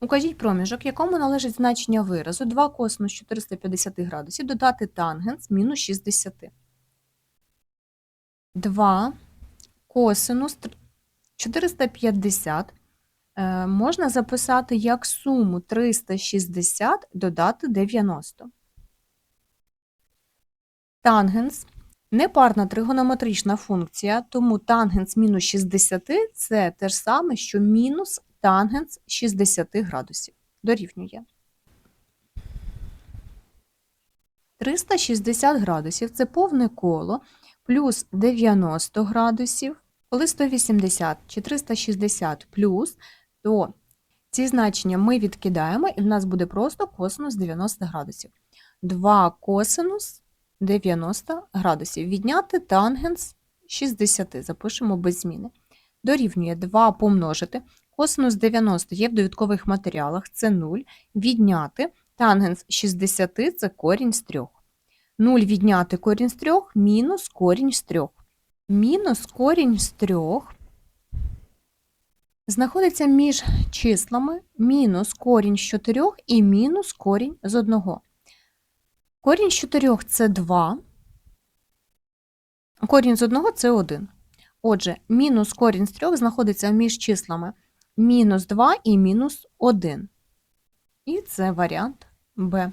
Укажіть проміжок, якому належить значення виразу 2 косинус 450 градусів додати тангенс мінус 60. 2 косинус 450 е, можна записати як суму 360 додати 90. Тангенс непарна тригонометрична функція, тому тангенс мінус 60 це те ж саме, що мінус тангенс 60 градусів. Дорівнює. 360 градусів це повне коло плюс 90 градусів. Коли 180 чи 360 плюс, то ці значення ми відкидаємо, і в нас буде просто косинус 90 градусів. 2 косинус 90 градусів. Відняти тангенс 60, запишемо без зміни. Дорівнює 2 помножити. Косинус 90 є в довідкових матеріалах, це 0. Відняти тангенс 60 це корінь з 3. 0 відняти корінь з 3 мінус корінь з 3. Мінус корінь з 3 знаходиться між числами мінус корінь з 4 і мінус корінь з 1. Корінь з 4 – це 2, корінь з 1 – це 1. Отже, мінус корінь з 3 знаходиться між числами мінус 2 і мінус 1. І це варіант Б.